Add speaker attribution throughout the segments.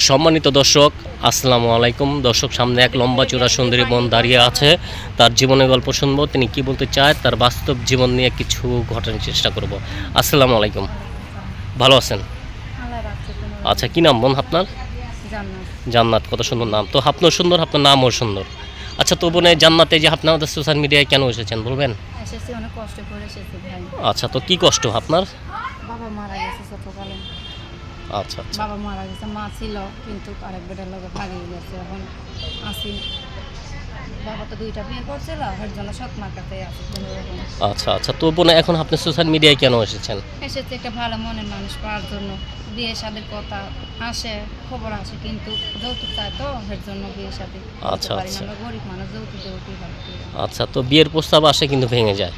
Speaker 1: সম্মানিত দর্শক আসসালামু আলাইকুম। দর্শক সামনে এক লম্বা চূড়া সুন্দরী বোন দাঁড়িয়ে আছে। তার জীবনের গল্প শুনব তিনি কি বলতে চায় তার বাস্তব জীবন নিয়ে কিছু ঘটানোর চেষ্টা করব। আসসালামু আলাইকুম। ভালো আছেন? আচ্ছা কি নাম বোন আপনার?
Speaker 2: জান্নাত
Speaker 1: কত সুন্দর নাম। তো আপনার সুন্দর আপনার নামও সুন্দর। আচ্ছা তো বোনে জান্নাতে যে আপনি আমাদের সোশ্যাল মিডিয়ায় কেন এসেছেন বলবেন? আচ্ছা তো কি কষ্ট আপনার?
Speaker 2: বাবা মারা গেছে ছোটকালে।
Speaker 1: আচ্ছা আচ্ছা।
Speaker 2: বাবা মারা গেছে মা ছিল কিন্তু আরেক বেটার লোকে ভাগিয়ে গেছে। এখন আসি বাবা তো দুইটা বিয়ে করছিল এর জন্য সৎ মার কাছে আছে কোনো রকম।
Speaker 1: আচ্ছা আচ্ছা। তো বোনে এখন আপনি সোশ্যাল মিডিয়ায় কেন এসেছেন?
Speaker 2: এসেছে একটা ভালো মনের মানুষ পাওয়ার জন্য। বিয়ে শাদের কথা আসে খবর আসে কিন্তু যৌতুক চায় তো এর জন্য বিয়ে শাদি
Speaker 1: আচ্ছা, আচ্ছা।
Speaker 2: আমরা গরিব মানুষ যৌতুক দেবো
Speaker 1: আচ্ছা তো বিয়ের প্রস্তাব আসে কিন্তু ভেঙে যায়?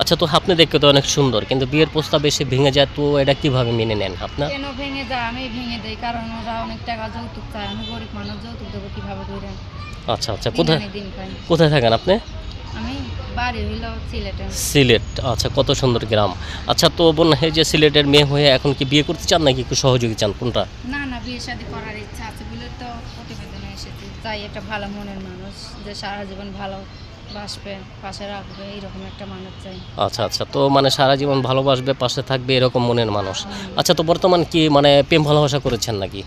Speaker 1: আচ্ছা তো আপনি দেখতে তো অনেক সুন্দর কিন্তু বিয়ের প্রস্তাব এসে ভেঙে যায় তো এটা কীভাবে মেনে নেন আপনার
Speaker 2: কেন ভেঙে যায়? আমি ভেঙে দেই কারণ ওরা অনেক টাকা যৌতুক চায় আমি গরিব মানুষ যৌতুক দেবো কীভাবে করে
Speaker 1: আচ্ছা আচ্ছা কোথায় কোথায় থাকেন আপনি?
Speaker 2: আমি বাড়ি হইল সিলেটে।
Speaker 1: সিলেট আচ্ছা কত সুন্দর গ্রাম। আচ্ছা তো বোন এই যে সিলেটের মেয়ে হয়ে এখন কি বিয়ে করতে চান নাকি একটু সহযোগী চান কোনটা?
Speaker 2: না না বিয়ে শাদি করার ইচ্ছা আছে বলে তো প্রতিবেদনে এসেছি। তাই একটা ভালো মনের মানুষ যে সারা জীবন ভালো বাসবে পাশে রাখবে এইরকম একটা মানুষ চাই।
Speaker 1: আচ্ছা আচ্ছা তো মানে সারা জীবন ভালোবাসবে পাশে থাকবে এরকম মনের মানুষ। আচ্ছা তো বর্তমান কি মানে প্রেম ভালোবাসা করেছেন নাকি?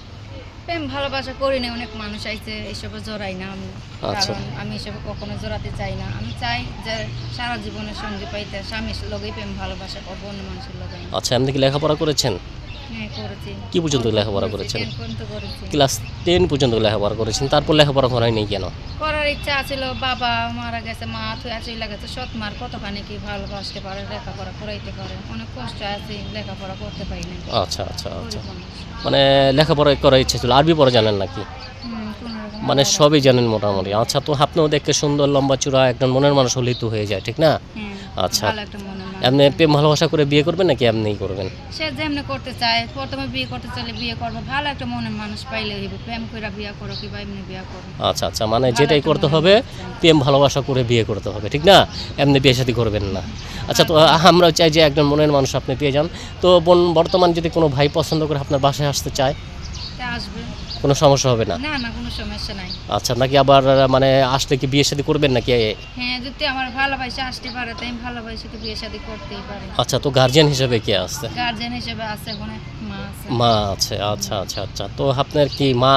Speaker 2: প্রেম ভালোবাসা করি না অনেক মানুষ আইছে এইসবে জড়াই না আমি।
Speaker 1: আচ্ছা।
Speaker 2: কারণ আমি এসবে কখনো জড়াতে চাই না। আমি চাই যে সারা জীবনের সঙ্গী পাইতে স্বামীর লগেই প্রেম ভালোবাসা করব অন্য মানুষের লগে
Speaker 1: আচ্ছা আপনি কি লেখাপড়া করেছেন?
Speaker 2: করেছি
Speaker 1: কি পর্যন্ত লেখাপড়া করেছেন? ক্লাস টেন পর্যন্ত লেখাপড়া করেছেন তারপর লেখাপড়া করায়নি কেন?
Speaker 2: করার ইচ্ছা ছিল বাবা মারা গেছে মা চলে গেছে সৎ মার কতখানি কি ভালোবাসতে পারে লেখাপড়া করাইতে পারে। অনেক কষ্ট আছে লেখাপড়া করতে পারি না
Speaker 1: আচ্ছা আচ্ছা আচ্ছা। মানে লেখাপড়া করার ইচ্ছা ছিল আরবি পড়া জানেন নাকি? মানে সবই জানেন মোটামুটি। আচ্ছা তো আপনিও দেখতে সুন্দর লম্বা চূড়া একজন মনের মানুষ হলেই তো হয়ে যায় ঠিক না?
Speaker 2: হ্যাঁ,
Speaker 1: আচ্ছা। এমনি প্রেম ভালোবাসা করে বিয়ে করবেন নাকি এমনিই করবেন?
Speaker 2: সে যেমনি করতে চায় প্রথমে বিয়ে করতে চাইলে বিয়ে করব। ভালো একটা মনের মানুষ পাইলে হইব। প্রেম করে বিয়ে করো কিংবা এমনি বিয়ে করো।
Speaker 1: আচ্ছা আচ্ছা মানে যেটাই করতে হবে প্রেম ভালোবাসা করে বিয়ে করতে হবে ঠিক না? এমনি বিয়ে শাদী করবেন না। আচ্ছা তো আমরাও চাই যে একজন মনের মানুষ আপনি পেয়ে যান। তো বোন বর্তমান যদি কোনো ভাই পছন্দ করে আপনার বাসায় আসতে চায়?
Speaker 2: তা আসবে।
Speaker 1: কোনো সমস্যা হবে না?
Speaker 2: না না কোনো সমস্যা নাই।
Speaker 1: আচ্ছা নাকি আবার মানে আসলে কি বিয়ে শাদী করবেন নাকি?
Speaker 2: হ্যাঁ যদি আমার ভালোবাসা আসতে পারে তাই ভালোবাসি তো বিয়ে শাদি করতেই পারি।
Speaker 1: আচ্ছা তো গার্জিয়ান হিসেবে কে আসছে
Speaker 2: গার্জেন হিসেবে আছে ওখানে মা আছে।
Speaker 1: মা আছে আচ্ছা আচ্ছা আচ্ছা। তো আপনার কি মা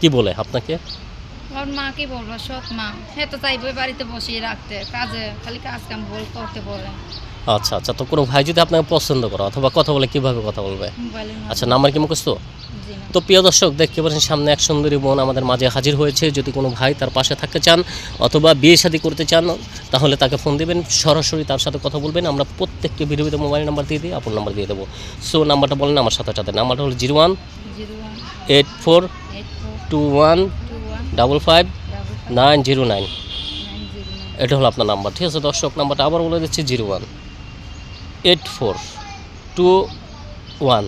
Speaker 1: কি বলে আপনাকে?
Speaker 2: ওর মা কি বলব সৎ মা। হে তো চাইবে বাড়িতে বসিয়ে রাখতে কাজে খালি কাজ কাম বল করতে বলে।
Speaker 1: আচ্ছা আচ্ছা তো কোনো ভাই যদি আপনাকে পছন্দ করে অথবা কথা বলে কীভাবে কথা বলবে? আচ্ছা নাম্বার কি মুখস্থ? তো প্রিয় দর্শক, দেখতে পাচ্ছেন সামনে এক সুন্দরী বোন আমাদের মাঝে হাজির হয়েছে। যদি কোনো ভাই তার পাশে থাকতে চান অথবা বিয়ে শাদী করতে চান, তাহলে তাকে ফোন দেবেন। সরাসরি তার সাথে কথা বলবেন। আমরা প্রত্যেককে ভিডিওতে মোবাইল নাম্বার দিয়ে দিই আপন নাম্বার দিয়ে দেবো। সো নাম্বারটা বলেন আমার সাথে সাথে। নাম্বারটা হলো zero one eight four two one double five nine zero nine. এটা হলো আপনার নাম্বার। ঠিক আছে দর্শক, নাম্বারটা আবার বলে দিচ্ছি, zero one eight four two one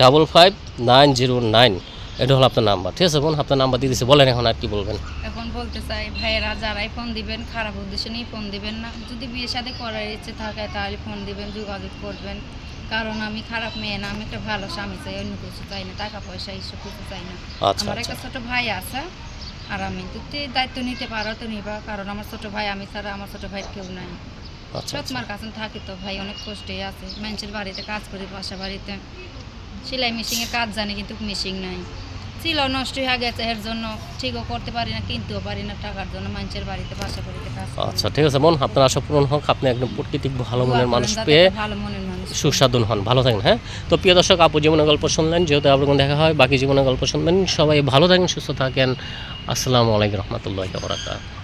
Speaker 1: double five nine zero nine. এটা হলো আপনার নাম্বার ঠিক আছে বোন? আপনার নাম্বার দিয়ে দিচ্ছে বলেন এখন আর কি বলবেন।
Speaker 2: এখন বলতে চাই ভাইয়েরা যারাই ফোন দিবেন খারাপ উদ্দেশ্য নিয়ে ফোন দিবেন না। যদি বিয়ে সাথে করার ইচ্ছে থাকে তাহলে ফোন দিবেন যোগাযোগ করবেন। কারণ আমি খারাপ মেয়ে না আমি একটা ভালো স্বামী চাই অন্য কিছু চাই না টাকা পয়সা এইসব কিছু চাই না।
Speaker 1: আচ্ছা
Speaker 2: আমার
Speaker 1: আচ্ছা
Speaker 2: একটা ছোট ভাই আছে আর আমি যদি দায়িত্ব নিতে পারো তো নিবা কারণ আমার ছোট ভাই আমি ছাড়া আমার ছোট ভাই কেউ নাই।
Speaker 1: আচ্ছা
Speaker 2: সৎ
Speaker 1: আচ্ছা।
Speaker 2: কাছে থাকি তো ভাই অনেক কষ্টে আছে। মানুষের বাড়িতে কাজ করি বাসা বাড়িতে। সেলাই মেশিনের কাজ জানি কিন্তু মেশিন নাই। ছিল নষ্ট হয়ে গেছে এর জন্য ঠিকও করতে পারি না কিনতেও পারি না টাকার জন্য মানুষের বাড়িতে বাসা বাড়িতে কাজ
Speaker 1: আচ্ছা ঠিক আছে বোন আপনার আশা পূরণ হোক আপনি একদম প্রকৃতিক ভালো মনের মানুষ পেয়ে
Speaker 2: ভালো মনের মানুষ।
Speaker 1: সুস্বাদু হন। ভালো থাকেন হ্যাঁ? তো প্রিয় দর্শক আপু জীবনের গল্প শুনলেন যেহেতু আপনার দেখা হয় বাকি জীবনের গল্প শুনবেন। সবাই ভালো থাকেন সুস্থ থাকেন। আসসালামু আলাইকুম রহমতুল্লাহ বরাকাত